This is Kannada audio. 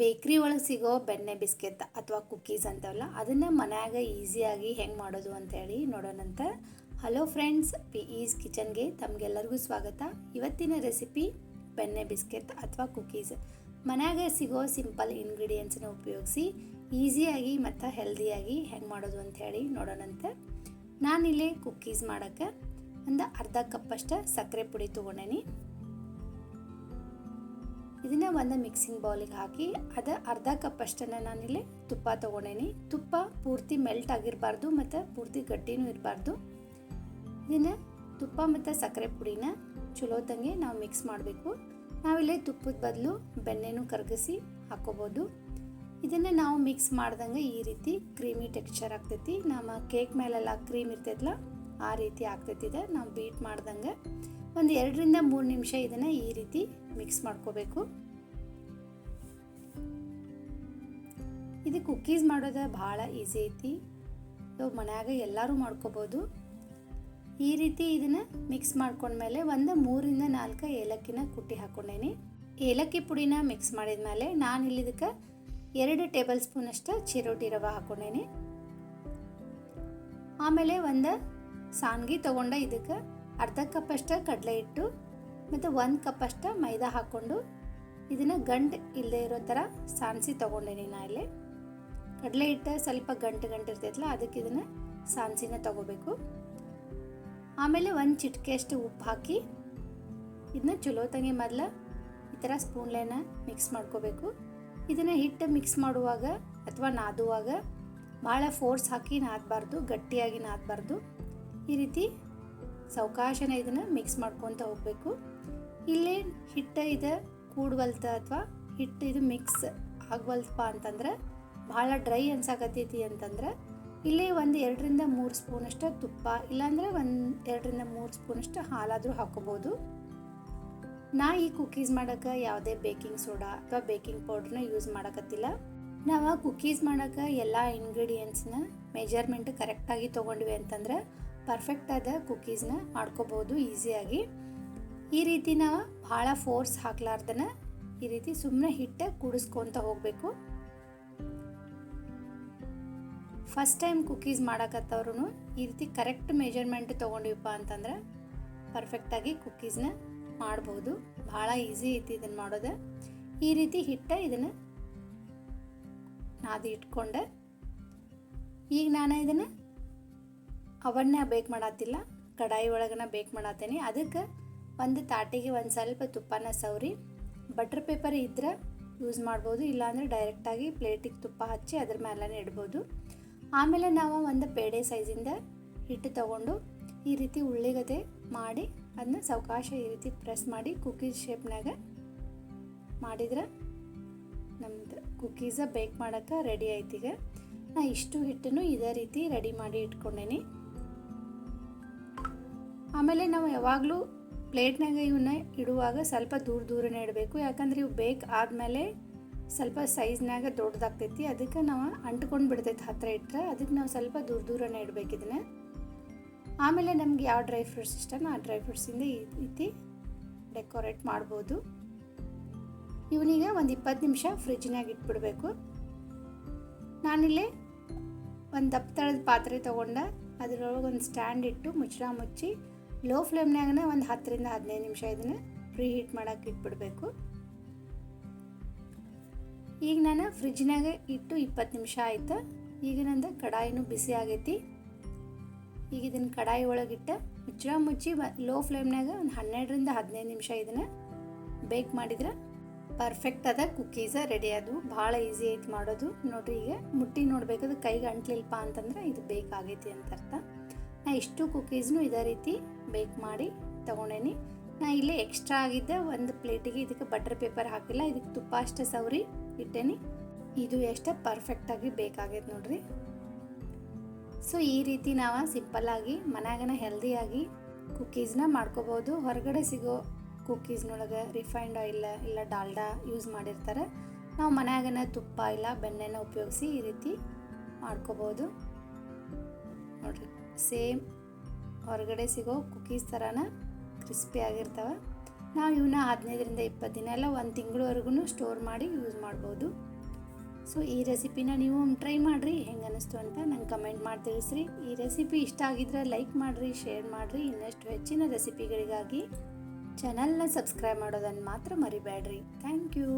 ಬೇಕ್ರಿ ಒಳಗೆ ಸಿಗೋ ಬೆಣ್ಣೆ ಬಿಸ್ಕೆಟ್ ಅಥವಾ ಕುಕ್ಕೀಸ್ ಅಂತವಲ್ಲ, ಅದನ್ನು ಮನ್ಯಾಗ ಈಸಿಯಾಗಿ ಹೆಂಗೆ ಮಾಡೋದು ಅಂತೇಳಿ ನೋಡೋಣಂತ ಹಲೋ ಫ್ರೆಂಡ್ಸ್, ಪಿ ಈಸ್ ಕಿಚನ್ಗೆ ತಮಗೆಲ್ಲರಿಗೂ ಸ್ವಾಗತ. ಇವತ್ತಿನ ರೆಸಿಪಿ ಬೆಣ್ಣೆ ಬಿಸ್ಕೆಟ್ ಅಥವಾ ಕುಕ್ಕೀಸ್ ಮನ್ಯಾಗ ಸಿಗೋ ಸಿಂಪಲ್ ಇಂಗ್ರೀಡಿಯೆಂಟ್ಸ್ನ ಉಪಯೋಗಿಸಿ ಈಸಿಯಾಗಿ ಮತ್ತು ಹೆಲ್ದಿಯಾಗಿ ಹೆಂಗೆ ಮಾಡೋದು ಅಂಥೇಳಿ ನೋಡೋಣಂತೆ ನಾನಿಲ್ಲಿ ಕುಕ್ಕೀಸ್ ಮಾಡೋಕ್ಕೆ ಒಂದು ಅರ್ಧ ಕಪ್ಪಷ್ಟು ಸಕ್ಕರೆ ಪುಡಿ ತೊಗೊಂಡೇನಿ. ಇದನ್ನ ಒಂದು ಮಿಕ್ಸಿಂಗ್ ಬೌಲಿಗೆ ಹಾಕಿ, ಅದು ಅರ್ಧ ಕಪ್ ಅಷ್ಟನ್ನು ನಾನಿಲ್ಲಿ ತುಪ್ಪ ತೊಗೊಂಡೇನಿ. ತುಪ್ಪ ಪೂರ್ತಿ ಮೆಲ್ಟ್ ಆಗಿರಬಾರ್ದು ಮತ್ತು ಪೂರ್ತಿ ಗಟ್ಟಿನೂ ಇರಬಾರ್ದು. ಇದನ್ನು ತುಪ್ಪ ಮತ್ತು ಸಕ್ಕರೆ ಪುಡಿನ ಚಲೋತಂಗೆ ನಾವು ಮಿಕ್ಸ್ ಮಾಡಬೇಕು. ನಾವಿಲ್ಲಿ ತುಪ್ಪದ ಬದಲು ಬೆಣ್ಣೆನೂ ಕರಗಿಸಿ ಹಾಕೋಬೋದು. ಇದನ್ನು ನಾವು ಮಿಕ್ಸ್ ಮಾಡ್ದಂಗೆ ಈ ರೀತಿ ಕ್ರೀಮಿ ಟೆಕ್ಸ್ಚರ್ ಆಗ್ತೈತಿ. ನಮ್ಮ ಕೇಕ್ ಮೇಲೆಲ್ಲ ಕ್ರೀಮ್ ಇರ್ತೈತಲ್ಲ ಆ ರೀತಿ ಆಗ್ತೈತಿದೆ ನಾವು ಬೀಟ್ ಮಾಡ್ದಂಗೆ ಒಂದು ಎರಡರಿಂದ ಮೂರು ನಿಮಿಷ ಇದನ್ನು ಈ ರೀತಿ ಮಿಕ್ಸ್ ಮಾಡ್ಕೋಬೇಕು. ಇದು ಕುಕ್ಕೀಸ್ ಮಾಡೋದು ಭಾಳ ಈಸಿ ಐತಿ. ಸೊ ಮನ್ಯಾಗ ಎಲ್ಲರೂ ಮಾಡ್ಕೋಬೋದು. ಈ ರೀತಿ ಇದನ್ನು ಮಿಕ್ಸ್ ಮಾಡ್ಕೊಂಡ್ಮೇಲೆ ಒಂದು ಮೂರಿಂದ ನಾಲ್ಕು ಏಲಕ್ಕಿನ ಕುಟ್ಟಿ ಹಾಕ್ಕೊಂಡೇನಿ ಏಲಕ್ಕಿ ಪುಡಿನ ಮಿಕ್ಸ್ ಮಾಡಿದ ಮೇಲೆ ನಾನು ಇಲ್ಲಿದಕ್ಕೆ ಎರಡು ಟೇಬಲ್ ಸ್ಪೂನಷ್ಟು ಚಿರೋಟಿ ರವೆ ಹಾಕ್ಕೊಂಡೇನಿ ಆಮೇಲೆ ಒಂದು ಸಾನ್ಗಿ ತೊಗೊಂಡ ಇದಕ್ಕೆ ಅರ್ಧ ಕಪ್ಪಷ್ಟು ಕಡಲೆ ಹಿಟ್ಟು ಮತ್ತು ಒಂದು ಕಪ್ಪಷ್ಟು ಮೈದಾ ಹಾಕ್ಕೊಂಡು ಇದನ್ನು ಗಂಟು ಇಲ್ಲದೆ ಇರೋ ಥರ ಸಾನ್ಸಿ ತೊಗೊಂಡೇನಿ ನಾ ಇಲ್ಲಿ ಕಡಲೆ ಹಿಟ್ಟು ಸ್ವಲ್ಪ ಗಂಟು ಗಂಟು ಇರ್ತೈತಲ್ಲ ಅದಕ್ಕೆ ಇದನ್ನು ಸಾಣಿಸಿನ ತೊಗೋಬೇಕು. ಆಮೇಲೆ ಒಂದು ಚಿಟಿಕೆಯಷ್ಟು ಉಪ್ಪು ಹಾಕಿ ಇದನ್ನ ಚಲೋತಂಗೆ ಮೊದಲು ಈ ಥರ ಸ್ಪೂನ್ಲೇನ ಮಿಕ್ಸ್ ಮಾಡ್ಕೋಬೇಕು. ಇದನ್ನು ಹಿಟ್ಟು ಮಿಕ್ಸ್ ಮಾಡುವಾಗ ಅಥವಾ ನಾದುವಾಗ ಭಾಳ ಫೋರ್ಸ್ ಹಾಕಿ ನಾದಬಾರ್ದು, ಗಟ್ಟಿಯಾಗಿ ನಾದಬಾರ್ದು. ಈ ರೀತಿ ಸಾವಕಾಶನ ಇದನ್ನು ಮಿಕ್ಸ್ ಮಾಡ್ಕೊತ ಹೋಗಬೇಕು. ಇಲ್ಲೇ ಹಿಟ್ಟು ಇದು ಕೂಡ್ವಲ್ತ ಅಥವಾ ಹಿಟ್ಟು ಇದು ಮಿಕ್ಸ್ ಆಗವಲ್ತಪ್ಪ ಅಂತಂದ್ರೆ ಭಾಳ ಡ್ರೈ ಅನ್ಸಾಕತ್ತೈತಿ ಅಂತಂದ್ರೆ ಇಲ್ಲಿ ಒಂದು ಎರಡರಿಂದ ಮೂರು ಸ್ಪೂನಷ್ಟು ತುಪ್ಪ, ಇಲ್ಲಾಂದರೆ ಒಂದು ಎರಡರಿಂದ ಮೂರು ಸ್ಪೂನಷ್ಟು ಹಾಲಾದರೂ ಹಾಕೋಬೋದು. ನಾ ಈ ಕುಕ್ಕೀಸ್ ಮಾಡೋಕ್ಕೆ ಯಾವುದೇ ಬೇಕಿಂಗ್ ಸೋಡಾ ಅಥವಾ ಬೇಕಿಂಗ್ ಪೌಡ್ರನ್ನ ಯೂಸ್ ಮಾಡಕತ್ತಿಲ್ಲ. ನಾವು ಕುಕ್ಕೀಸ್ ಮಾಡೋಕ್ಕೆ ಎಲ್ಲ ಇಂಗ್ರೀಡಿಯೆಂಟ್ಸ್ನ ಮೆಜರ್ಮೆಂಟ್ ಕರೆಕ್ಟಾಗಿ ತೊಗೊಂಡ್ವಿ ಅಂತಂದ್ರೆ ಪರ್ಫೆಕ್ಟ್ ಆದ ಕುಕ್ಕೀಸ್ನ ಮಾಡ್ಕೋಬೋದು ಈಸಿಯಾಗಿ ಈ ರೀತಿ ನಾವು ಭಾಳ ಫೋರ್ಸ್ ಹಾಕ್ಲಾರ್ದನ ಈ ರೀತಿ ಸುಮ್ಮನೆ ಹಿಟ್ಟ ಕೂಡಿಸ್ಕೊತ ಹೋಗಬೇಕು. ಫಸ್ಟ್ ಟೈಮ್ ಕುಕ್ಕೀಸ್ ಮಾಡಕತ್ತವ್ರು ಈ ರೀತಿ ಕರೆಕ್ಟ್ ಮೆಜರ್ಮೆಂಟ್ ತೊಗೊಂಡಿವಪ್ಪ ಅಂತಂದ್ರೆ ಪರ್ಫೆಕ್ಟಾಗಿ ಕುಕ್ಕೀಸ್ನ ಮಾಡ್ಬೋದು. ಭಾಳ ಈಸಿ ಐತಿ ಇದನ್ನು ಮಾಡೋದು. ಈ ರೀತಿ ಹಿಟ್ಟ ಇದನ್ನು ನಾದಿ ಇಟ್ಕೊಂಡೆ ಈಗ ನಾನು ಇದನ್ನು ಅವನ್ನ ಬೇಕ್ ಮಾಡತ್ತಿಲ್ಲ ಕಡಾಯಿ ಒಳಗನ ಬೇಕ್ ಮಾಡತ್ತೇನೆ ಅದಕ್ಕೆ ಒಂದು ತಾಟಿಗೆ ಒಂದು ಸ್ವಲ್ಪ ತುಪ್ಪನ ಸವರಿ ಬಟರ್ ಪೇಪರ್ ಇದ್ರೆ ಯೂಸ್ ಮಾಡ್ಬೋದು, ಇಲ್ಲಾಂದರೆ ಡೈರೆಕ್ಟಾಗಿ ಪ್ಲೇಟಿಗೆ ತುಪ್ಪ ಹಚ್ಚಿ ಅದ್ರ ಮೇಲೇ ಇಡ್ಬೋದು. ಆಮೇಲೆ ನಾವು ಒಂದು ಪೇಡೆ ಸೈಜಿಂದ ಹಿಟ್ಟು ತಗೊಂಡು ಈ ರೀತಿ ಉಳ್ಳಿಗತೆ ಮಾಡಿ ಅದನ್ನ ಸಾವಕಾಶ ಈ ರೀತಿ ಪ್ರೆಸ್ ಮಾಡಿ ಕುಕ್ಕೀಸ್ ಶೇಪ್ನಾಗ ಮಾಡಿದ್ರೆ ನಮ್ದು ಕುಕ್ಕೀಸ ಬೇಕ್ ಮಾಡೋಕ್ಕೆ ರೆಡಿ ಆಯ್ತೀಗ ನಾ ಇಷ್ಟು ಹಿಟ್ಟನ್ನು ಇದೇ ರೀತಿ ರೆಡಿ ಮಾಡಿ ಇಟ್ಕೊಂಡೇನಿ. ಆಮೇಲೆ ನಾವು ಯಾವಾಗಲೂ ಪ್ಲೇಟ್ನಾಗ ಇವನ್ನ ಇಡುವಾಗ ಸ್ವಲ್ಪ ದೂರ ದೂರನೇ ಇಡಬೇಕು. ಯಾಕಂದ್ರೆ ಇವು ಬೇಕು ಆದಮೇಲೆ ಸ್ವಲ್ಪ ಸೈಜ್ನಾಗ ದೊಡ್ಡದಾಗ್ತೈತಿ. ಅದಕ್ಕೆ ನಾವು ಅಂಟ್ಕೊಂಡು ಬಿಡ್ತೈತಿ ಹತ್ತಿರ ಇಟ್ಟರೆ ಅದಕ್ಕೆ ನಾವು ಸ್ವಲ್ಪ ದೂರ ದೂರನೇ ಇಡಬೇಕು ಇದನ್ನ. ಆಮೇಲೆ ನಮ್ಗೆ ಯಾವ ಡ್ರೈ ಫ್ರೂಟ್ಸ್ ಇಷ್ಟನೋ ಆ ಡ್ರೈ ಫ್ರೂಟ್ಸಿಂದ ಈ ರೀತಿ ಡೆಕೋರೇಟ್ ಮಾಡ್ಬೋದು. ಇವನಿಗೆ ಒಂದು ಇಪ್ಪತ್ತು ನಿಮಿಷ ಫ್ರಿಜ್ನಾಗ ಇಟ್ಬಿಡಬೇಕು. ನಾನಿಲ್ಲಿ ಒಂದು ದಪ್ಪ ತಳದ ಪಾತ್ರೆ ತೊಗೊಂಡ ಅದರೊಳಗೆ ಒಂದು ಸ್ಟ್ಯಾಂಡ್ ಇಟ್ಟು ಮುಚ್ಚಳ ಮುಚ್ಚಿ ಲೋ ಫ್ಲೇಮ್ನಾಗನ ಒಂದು ಹತ್ತರಿಂದ ಹದಿನೈದು ನಿಮಿಷ ಇದನ್ನು ಪ್ರೀ ಹೀಟ್ ಮಾಡೋಕೆ ಇಟ್ಬಿಡಬೇಕು. ಈಗ ನಾನು ಫ್ರಿಜ್ನಾಗ ಇಟ್ಟು ಇಪ್ಪತ್ತು ನಿಮಿಷ ಆಯ್ತು. ಈಗ ನಂದು ಕಡಾಯಿನೂ ಬಿಸಿ ಆಗೈತಿ. ಈಗ ಇದನ್ನು ಕಡಾಯಿ ಒಳಗಿಟ್ಟು ಮುಚ್ಚಳ ಮುಚ್ಚಿ ಲೋ ಫ್ಲೇಮ್ನಾಗ ಒಂದು ಹನ್ನೆರಡರಿಂದ ಹದಿನೈದು ನಿಮಿಷ ಇದನ್ನು ಬೇಕ್ ಮಾಡಿದ್ರೆ ಪರ್ಫೆಕ್ಟ್ ಅದ ಕುಕ್ಕೀಸ ರೆಡಿ. ಆದವು ಭಾಳ ಈಸಿ ಐತಿ ಮಾಡೋದು. ನೋಡ್ರಿ ಈಗ ಮುಟ್ಟಿ ನೋಡ್ಬೇಕಾದ್ರೆ ಕೈಗೆ ಅಂಟ್ಲಿಲ್ಲಪ್ಪ ಅಂತಂದ್ರೆ ಇದು ಬೇಕಾಗೈತಿ ಅಂತ ಅರ್ಥ. ನಾ ಇಷ್ಟು ಕುಕ್ಕೀಸ್ನು ಇದೇ ರೀತಿ ಬೇಕ್ ಮಾಡಿ ತಗೊಂಡೇನಿ. ನಾ ಇಲ್ಲಿ ಎಕ್ಸ್ಟ್ರಾ ಆಗಿದ್ದೆ, ಒಂದು ಪ್ಲೇಟಿಗೆ ಇದಕ್ಕೆ ಬಟರ್ ಪೇಪರ್ ಹಾಕಿಲ್ಲ, ಇದಕ್ಕೆ ತುಪ್ಪ ಅಷ್ಟೇ ಸವರಿ ಇಟ್ಟೇನಿ. ಇದು ಎಷ್ಟು ಪರ್ಫೆಕ್ಟಾಗಿ ಬೇಕಾಗೈತೆ ನೋಡ್ರಿ. ಸೊ ಈ ರೀತಿ ನಾವು ಸಿಂಪಲ್ಲಾಗಿ ಮನ್ಯಾಗನ ಹೆಲ್ದಿಯಾಗಿ ಕುಕ್ಕೀಸ್ನ ಮಾಡ್ಕೋಬೋದು. ಹೊರಗಡೆ ಸಿಗೋ ಕುಕ್ಕೀಸ್ನೊಳಗೆ ರಿಫೈನ್ಡ್ ಆಯಿಲ್ ಇಲ್ಲ ಡಾಲ್ಡಾ ಯೂಸ್ ಮಾಡಿರ್ತಾರೆ. ನಾವು ಮನ್ಯಾಗನ ತುಪ್ಪ ಇಲ್ಲ ಬೆಣ್ಣೆನ ಉಪಯೋಗಿಸಿ ಈ ರೀತಿ ಮಾಡ್ಕೋಬೋದು. ನೋಡ್ರಿ ಸೇಮ್ ಹೊರಗಡೆ ಸಿಗೋ ಕುಕೀಸ್ ಥರನ ಕ್ರಿಸ್ಪಿ ಆಗಿರ್ತವೆ. ನಾವು ಇವನ್ನ ಹದಿನೈದರಿಂದ ಇಪ್ಪತ್ತು ದಿನ ಎಲ್ಲ ಒಂದು ತಿಂಗಳವರೆಗೂ ಸ್ಟೋರ್ ಮಾಡಿ ಯೂಸ್ ಮಾಡ್ಬೋದು. ಸೊ ಈ ರೆಸಿಪಿನ ನೀವು ಟ್ರೈ ಮಾಡಿರಿ, ಹೆಂಗೆ ಅನ್ನಿಸ್ತು ಅಂತ ನಂಗೆ ಕಮೆಂಟ್ ಮಾಡಿ ತಿಳಿಸ್ರಿ. ಈ ರೆಸಿಪಿ ಇಷ್ಟ ಆಗಿದ್ರೆ ಲೈಕ್ ಮಾಡಿರಿ ಶೇರ್ ಮಾಡಿರಿ. ಇನ್ನಷ್ಟು ಹೆಚ್ಚಿನ ರೆಸಿಪಿಗಳಿಗಾಗಿ ಚಾನಲ್ನ ಸಬ್ಸ್ಕ್ರೈಬ್ ಮಾಡೋದನ್ನು ಮಾತ್ರ ಮರಿಬೇಡ್ರಿ ಥ್ಯಾಂಕ್ ಯು